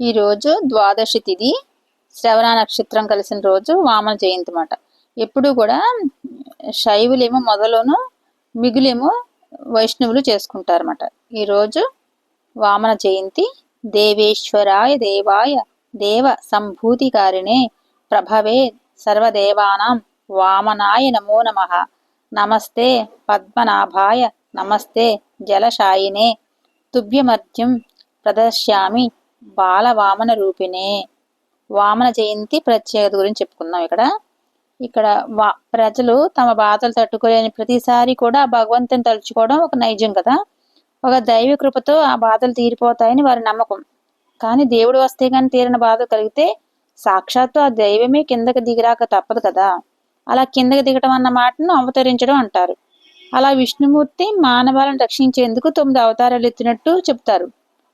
ఈరోజు ద్వాదశి తిథి శ్రవణ నక్షత్రం కలిసిన రోజు వామన జయంతి మాట. ఎప్పుడు కూడా శైవులేమో మొదలును మిగులేమో వైష్ణవులు చేసుకుంటారన్నమాట ఈరోజు వామన జయంతి. దేవేశ్వరాయ దేవాయ దేవ సంభూతికారిణే ప్రభవే సర్వదేవానాం వామనాయ నమో నమ. నమస్తే పద్మనాభాయ నమస్తే జలశాయినే. తుభ్యమర్ధ్యం ప్రదర్శ్యామి బాల వామన రూపిణి. వామన జయంతి ప్రత్యేకత గురించి చెప్పుకుందాం ఇక్కడ. ఇక్కడ వా ప్రజలు తమ బాధలు తట్టుకోలేని ప్రతిసారి కూడా భగవంతుని తలుచుకోవడం ఒక నైజం కదా. ఒక దైవ కృపతో ఆ బాధలు తీరిపోతాయని వారి నమ్మకం. కానీ దేవుడు వస్తే కానీ తీరిన బాధ కలిగితే సాక్షాత్తు ఆ దైవమే కిందకి దిగిరాక తప్పదు కదా. అలా కిందకి దిగటం అన్న మాటను అవతరించడం అంటారు. అలా విష్ణుమూర్తి మానవాలను రక్షించేందుకు తొమ్మిది అవతారాలు ఎత్తినట్టు చెప్తారు.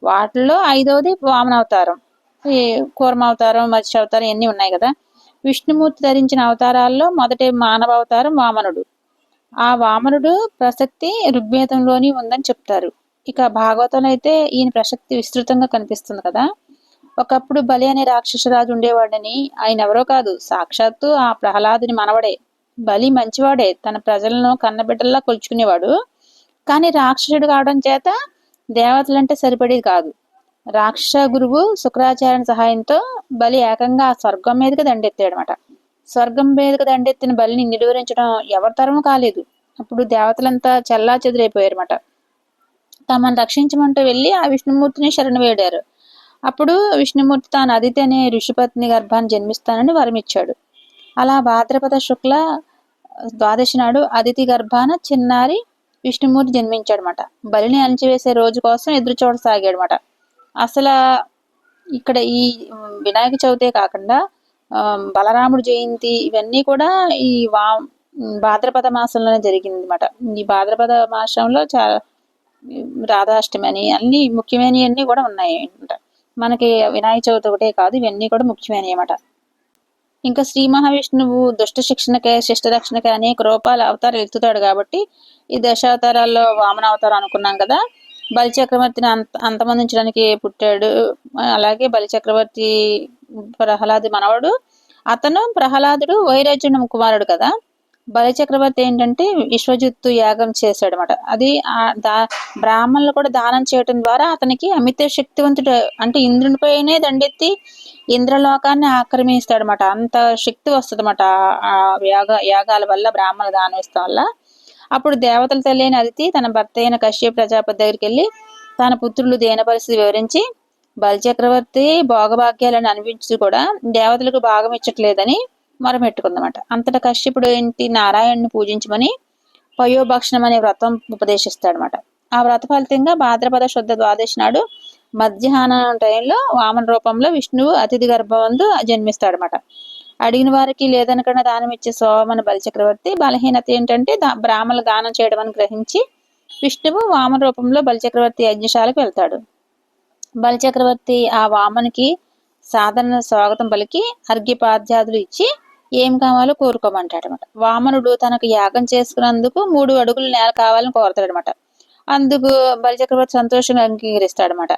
వాటిల్లో ఐదవది వామన అవతారం ఈ కూర్మ అవతారం మత్స్య అవతారం ఇవన్నీ ఉన్నాయి కదా. విష్ణుమూర్తి ధరించిన అవతారాల్లో మొదటి మానవ అవతారం వామనుడు. ఆ వామనుడు ప్రసక్తి ఋగ్వేదంలోని ఉందని చెప్తారు. ఇక భాగవతంలో అయితే ఈయన ప్రసక్తి విస్తృతంగా కనిపిస్తుంది కదా. ఒకప్పుడు బలి అనే రాక్షసరాజు ఉండేవాడని ఆయన ఎవరో కాదు సాక్షాత్తు ఆ ప్రహ్లాదుని మనవడే. బలి మంచివాడే తన ప్రజలను కన్నబిడ్డల్లా కొలుచుకునేవాడు. కానీ రాక్షసుడు కావడం చేత దేవతలంటే సరిపడేది కాదు. రాక్షస గురువు శుక్రాచార్య సహాయంతో బలి ఏకంగా స్వర్గం మీదకి దండెత్తాడు అనమాట స్వర్గం మీదకి దండెత్తిన బలిని నిలువరించడం ఎవరి తరము కాలేదు. అప్పుడు దేవతలంతా చల్లా చెదిరైపోయారన్నమాట తమను రక్షించమంటూ వెళ్ళి ఆ విష్ణుమూర్తిని శరణ వేడారు. అప్పుడు విష్ణుమూర్తి తాను అదితి అనే ఋషిపత్ని గర్భాన్ని జన్మిస్తానని వరమిచ్చాడు. అలా భాద్రపద శుక్ల ద్వాదశి నాడు అదితి గర్భాన చిన్నారి విష్ణుమూర్తి జన్మించాడనమాట బలిని అణిచివేసే రోజు కోసం ఎదురు చూడసాగాడనమాట అసలు ఇక్కడ ఈ వినాయక చవితే కాకుండా బలరాముడు జయంతి ఇవన్నీ కూడా ఈ వా భాద్రపద మాసంలోనే జరిగింది అనమాట ఈ భాద్రపద మాసంలో చాలా రాధాష్టమి అని అన్ని ముఖ్యమైనవి కూడా ఉన్నాయి అనమాట మనకి వినాయక చవితి ఒకటే కాదు ఇవన్నీ కూడా ముఖ్యమైనవి అనమాట ఇంకా శ్రీ మహావిష్ణువు దుష్ట శిక్షణకే శిష్ట రక్షణకే అనేక రూపాల అవతారాలు ఎత్తుతాడు కాబట్టి ఈ దశావతారాల్లో వామన అవతారం అనుకున్నాం కదా. బలి చక్రవర్తిని అంత అంతమందించడానికి పుట్టాడు. అలాగే బలి చక్రవర్తి ప్రహ్లాది మనవడు. అతను ప్రహ్లాదుడు వైరాజ్యుని కుమారుడు కదా. బలి చక్రవర్తి ఏంటంటే విశ్వజిత్తు యాగం చేశాడనమాట అది ఆ దా బ్రాహ్మణులు కూడా దానం చేయటం ద్వారా అతనికి అమిత శక్తివంతుడు అంటే ఇంద్రునిపైనే దండెత్తి ఇంద్రలోకాన్ని ఆక్రమిస్తాడనమాట అంత శక్తి వస్తుంది అనమాట ఆ యాగ యాగాల వల్ల బ్రాహ్మణులు దానం ఇస్తాం వల్ల. అప్పుడు దేవతల తెలియని అదితి తన భర్త అయిన కశ్యప ప్రజాపతి దగ్గరికి వెళ్ళి తన పుత్రులు దేన పరిస్థితి వివరించి బలిచక్రవర్తి భోగభాగ్యాలను అనిపించి కూడా దేవతలకు భాగం ఇచ్చట్లేదని మొరమెట్టుకుందన్నమాట అంతటా కశ్యపుడు ఏంటి నారాయణ్ని పూజించమని పయోభక్షణం అనే వ్రతం ఉపదేశిస్తాడనమాట ఆ వ్రత ఫలితంగా భాద్రపద శుద్ధ ద్వాదశి నాడు మధ్యాహ్నం టైంలో వామన రూపంలో విష్ణువు అతిథి గర్భవందు జన్మిస్తాడనమాట అడిగిన వారికి లేదనకుండా దానం ఇచ్చే సోమన బలిచక్రవర్తి బలహీనత ఏంటంటే బ్రాహ్మలు దానం చేయడం అని గ్రహించి విష్ణువు వామన రూపంలో బలిచక్రవర్తి యజ్ఞశాలకు వెళ్తాడు. బలిచక్రవర్తి ఆ వామనికి సాధారణ స్వాగతం పలికి అర్ఘ్యపాధ్యాదులు ఇచ్చి ఏం కావాలో కోరుకోమంటాడనమాట. వామనుడు తనకు యాగం చేసుకున్నందుకు మూడు అడుగులు నేల కావాలని కోరతాడనమాట. అందుకు బలిచక్రవర్తి సంతోషంగా అంగీకరిస్తాడనమాట.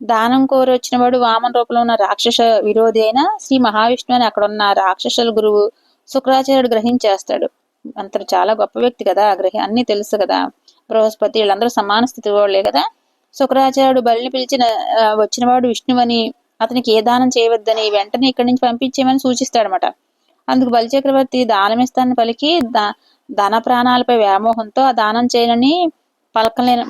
దానం కోరి వచ్చిన వాడు వామన రూపంలో ఉన్న రాక్షస విరోధి అయిన శ్రీ మహావిష్ణు అని అక్కడ ఉన్న రాక్షసుల గురువు శుక్రాచార్యుడు గ్రహించేస్తాడు. అంతరు చాలా గొప్ప వ్యక్తి కదా గ్రహి అన్ని తెలుసు కదా. బృహస్పతి వీళ్ళందరూ సమాన స్థితి వాళ్ళే కదా. శుక్రాచార్యుడు బలిని పిలిచిన వచ్చినవాడు విష్ణువని అతనికి ఏ దానం చేయవద్దని వెంటనే ఇక్కడి నుంచి పంపించేమని సూచిస్తాడనమాట. అందుకు బలిచక్రవర్తి దానం పలికి ధన ప్రాణాలపై వ్యామోహంతో ఆ దానం చేయనని పలకలేను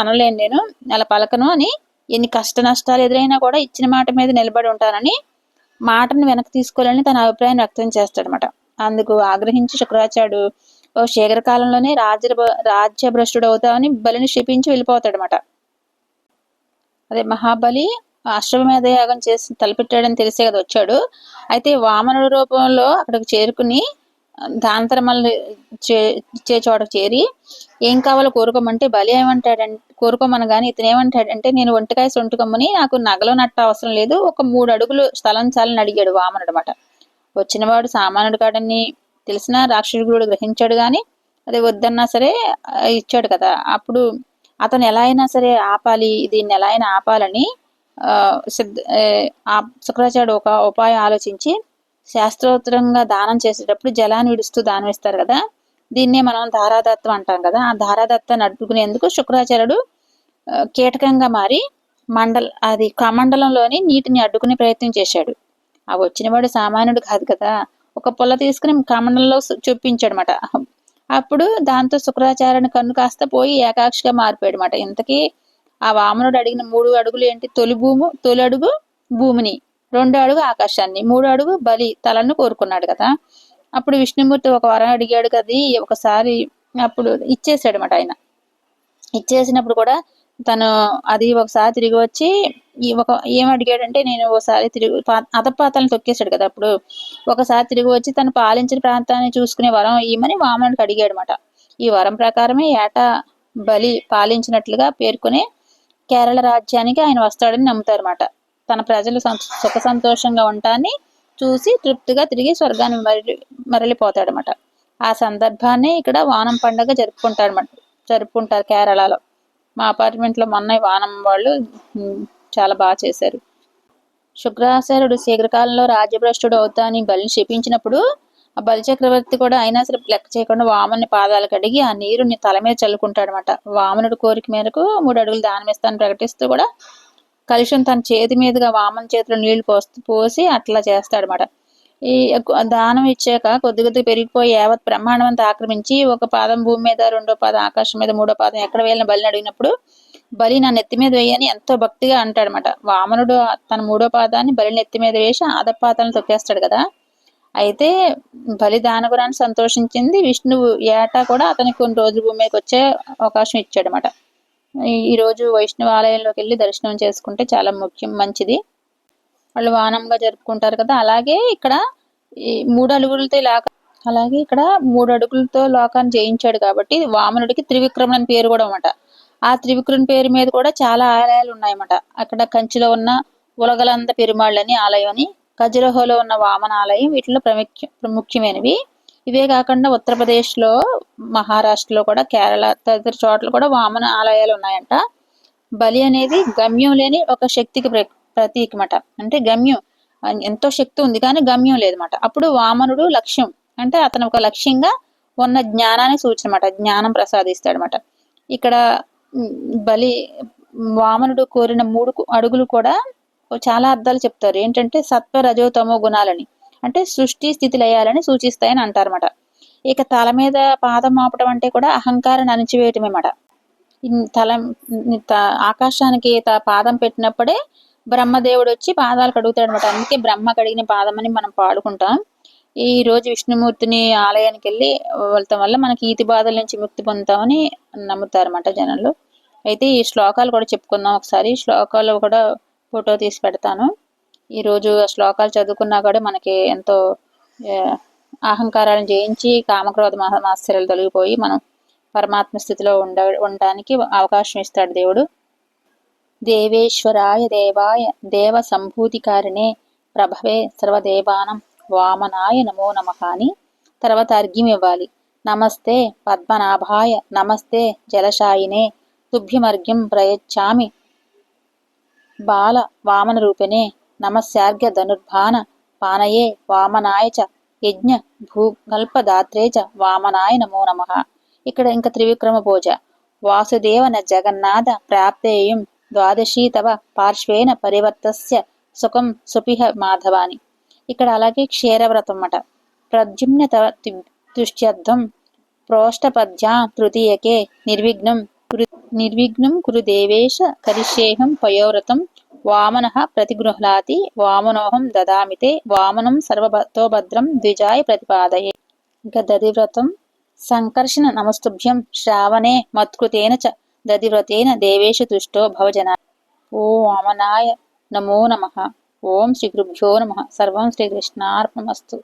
అనలేను నేను. అలా పలకను అని ఎన్ని కష్ట నష్టాలు ఎదురైనా కూడా ఇచ్చిన మాట మీద నిలబడి ఉంటానని మాటను వెనక్కి తీసుకోవాలని తన అభిప్రాయం వ్యక్తం చేస్తాడనమాట. అందుకు ఆగ్రహించి శుక్రాచార్యుడు ఓ శీఘ్రకాలంలోనే రాజ్య రాజ్యభ్రష్టుడు అవుతామని బలిని క్షిపించి వెళ్ళిపోతాడనమాట. అదే మహాబలి అశ్వమేధ యాగం చేసి తలపెట్టాడని తెలిసే కదా వచ్చాడు. అయితే వామనుడు రూపంలో అక్కడికి చేరుకుని దాంతరమల్ని చే ఇచ్చే చోట చేరి ఏం కావాలో కోరుకోమంటే బలి ఏమంటాడంటే కోరుకోమని కానీ ఇతను ఏమంటాడంటే నేను ఒంటకాయ సొంటుకమ్మని నాకు నగలో నట్ట అవసరం లేదు. ఒక మూడు అడుగులు స్థలం చాలని అడిగాడు వామనుడు అనమాట వచ్చినవాడు సామానుడు కాడని తెలిసిన రాక్షసుడు గ్రహించాడు కానీ అది వద్దన్నా సరే ఇచ్చాడు కదా. అప్పుడు అతను ఎలా అయినా సరే ఆపాలి. దీన్ని ఎలా అయినా ఆపాలని ఆ శుక్రాచార్యుడు ఒక ఉపాయం ఆలోచించి శాస్త్రోత్తరంగా దానం చేసేటప్పుడు జలాన్ని విడుస్తూ దానం ఇస్తారు కదా. దీన్నే మనం ధారాదత్తం అంటాం కదా. ఆ ధారాదత్తాన్ని అడ్డుకునేందుకు శుక్రాచార్యుడు కీటకంగా మారి మండల అది కమండలంలోని నీటిని అడ్డుకునే ప్రయత్నం చేశాడు. ఆ వచ్చినవాడు సామాన్యుడు కాదు కదా. ఒక పొల్ల తీసుకుని కమండలంలో చూపించాడనమాట అప్పుడు దాంతో శుక్రాచార్యుని కన్ను కాస్త పోయి ఏకాక్షిగా మారిపోయాడు అనమాట ఇంతకీ ఆ వామనుడు అడిగిన మూడు అడుగులు ఏంటి? తొలి భూము తొలి అడుగు భూమిని రెండు అడుగు ఆకాశాన్ని మూడు అడుగు బలి తలను కోరుకున్నాడు కదా. అప్పుడు విష్ణుమూర్తి ఒక వరం అడిగాడు కదా ఒకసారి అప్పుడు ఇచ్చేసాడు అనమాట ఆయన. ఇచ్చేసినప్పుడు కూడా తను అది ఒకసారి తిరిగి వచ్చి ఈ ఒక ఏం అడిగాడంటే నేను ఒకసారి తిరిగి అతపాతాలను తొక్కేశాడు కదా అప్పుడు. ఒకసారి తిరిగి వచ్చి తను పాలించిన ప్రాంతాన్ని చూసుకునే వరం ఇవ్వమని వామనుడికి అడిగాడు అనమాట ఈ వరం ప్రకారమే ఏటా బలి పాలించినట్లుగా పేర్కొనే కేరళ రాజ్యానికి ఆయన వస్తాడని నమ్ముతారన్నమాట. తన ప్రజలు సుఖ సంతోషంగా ఉంటాన్ని చూసి తృప్తిగా తిరిగి స్వర్గాన్ని మరలి మరలిపోతాడనమాట ఆ సందర్భాన్ని ఇక్కడ వానం పండుగ జరుపుకుంటాడనమాట జరుపుకుంటారు కేరళలో. మా అపార్ట్మెంట్లో మొన్న వానం వాళ్ళు చాలా బాగా చేశారు. శుక్రాచార్యుడు శీఘ్రకాలంలో రాజభ్రష్టుడు అవుతా అని బలిని శపించినప్పుడు ఆ బలి చక్రవర్తి కూడా అయినా సరే లెక్క చేయకుండా వామని పాదాలు కడిగి ఆ నీరుని తల మీద చల్లుకుంటాడనమాట వామనుడు కోరిక మేరకు మూడు అడుగులు దానం ఇస్తాను ప్రకటిస్తూ కూడా కలుషం తన చేతి మీదుగా వామన చేతిలో నీళ్ళు పోస్తూ పోసి అట్లా చేస్తాడనమాట ఈ దానం ఇచ్చాక కొద్ది కొద్దిగా పెరిగిపోయి యావత్ బ్రహ్మాండం ఆక్రమించి ఒక పాదం భూమి మీద రెండో పాదం ఆకాశం మీద మూడో పాదం ఎక్కడ వేయాలని బలిని అడిగినప్పుడు బలి నా నెత్తి మీద వేయని ఎంతో భక్తిగా అంటాడనమాట వామనుడు తన మూడో పాదాన్ని బలి నెత్తి మీద వేసి ఆదపాదాలను తొక్కేస్తాడు కదా. అయితే బలిదానగురాన్ని సంతోషించింది విష్ణువు ఏటా కూడా అతనికి కొన్ని రోజులు భూమి మీదకి వచ్చే అవకాశం ఇచ్చాడనమాట ఈ రోజు వైష్ణవ ఆలయంలోకి వెళ్ళి దర్శనం చేసుకుంటే చాలా ముఖ్యం మంచిది. వాళ్ళు వానంగా జరుపుకుంటారు కదా. అలాగే ఇక్కడ ఈ మూడు అడుగులతో లాక అలాగే ఇక్కడ మూడు అడుగులతో లోకాన్ని జయించాడు కాబట్టి వామనుడికి త్రివిక్రమణ అని పేరు కూడా అనమాట ఆ త్రివిక్రమ పేరు మీద కూడా చాలా ఆలయాలు ఉన్నాయన్నమాట. అక్కడ కంచిలో ఉన్న ఉలగలంద పెరుమాళ్ళని ఆలయం అని ఖజురహోలో ఉన్న వామన ఆలయం వీటిలో ప్రముఖ్య ప్రముఖ్యమైనవి ఇవే కాకుండా ఉత్తరప్రదేశ్లో మహారాష్ట్రలో కూడా కేరళ తదితర చోట్ల కూడా వామన ఆలయాలు ఉన్నాయంట. బలి అనేది గమ్యం లేని ఒక శక్తికి ప్రతీకమాట. అంటే గమ్యం. ఎంతో శక్తి ఉంది కానీ గమ్యం లేదన్నమాట. అప్పుడు వామనుడు లక్ష్యం. అంటే అతను ఒక లక్ష్యంగా ఉన్న జ్ఞానాన్ని సూచనమాట జ్ఞానం ప్రసాదిస్తాడనమాట ఇక్కడ బలి వామనుడు కోరిన మూడు అడుగులు కూడా చాలా అర్థాలు చెప్తారు. ఏంటంటే సత్వ రజోతమో గుణాలని. అంటే సృష్టి స్థితి లయాలని సూచిస్తాయని అంటారన్నమాట. ఇక తల మీద పాదం మోపడం అంటే కూడా అహంకారాన్ని అణిచివేయటమేమాట. తల ఆకాశానికి పాదం పెట్టినప్పుడే బ్రహ్మదేవుడు వచ్చి పాదాలు కడుగుతాడు అనమాట అందుకే బ్రహ్మ కడిగిన పాదం అని మనం పాడుకుంటాం. ఈ రోజు విష్ణుమూర్తిని ఆలయానికి వెళ్ళి వెళ్తాం వల్ల మనకి ఈతి బాధల నుంచి ముక్తి పొందుతామని నమ్ముతారన్నమాట జనాలు. అయితే ఈ శ్లోకాలు కూడా చెప్పుకుందాం ఒకసారి. శ్లోకాలు కూడా ఫోటో తీసి పెడతాను. ఈరోజు శ్లోకాలు చదువుకున్నా కూడా మనకి ఎంతో అహంకారాలను జయించి కామక్రోధ మాశ్చర్యాలు తొలగిపోయి మనం పరమాత్మ స్థితిలో ఉండ ఉండడానికి అవకాశం ఇస్తాడు దేవుడు. దేవేశ్వరాయ దేవాయ దేవ సంభూతికారిణే ప్రభవే సర్వదేవానం వామనాయ నమో నమ అని తర్వాత అర్ఘ్యం ఇవ్వాలి. నమస్తే పద్మనాభాయ నమస్తే జలశాయినే తుభ్యమర్ఘ్యం ప్రయచ్చామి బాల వామన రూపిణే నమస్యార్ఘ్య ధనుర్భాన పానయే వామనాయ చ యజ్ఞ భూగల్పదాత్రే చ వామనాయ నమో నమ. ఇక్కడ ఇంకా త్రివిక్రమ పూజ. వాసుదేవన జగన్నాథ ప్రాప్తేయం ద్వాదశీ తవ పార్శ్వేన పరివర్తస్య సుఖం సుపిహ మాధవాని. ఇక్కడ అలాగే క్షీరవ్రతం అన్నమాట ప్రద్యుమ్న తుష్ట్యర్థం ప్రోష్టపద్యా తృతీయకే నిర్విఘ్నం నిర్విఘ్నం కురు దేవేశ కరిష్యేహం పయోవ్రతం వామన ప్రతిగృహ్లాతి వామనోహం దదామితే వామనం సర్వతోభద్రం ద్విజాయ ప్రతిపాదయే ఇక దదివ్రతం సంకర్షణ నమస్తుభ్యం శ్రావణే మత్కృతేన చ దదివ్రతేన దేవేషు తుష్టో భవజన ఓ వామనాయ నమో నమ ఓం శ్రీ గురుభ్యో నమ సర్వం శ్రీకృష్ణార్పణమస్తు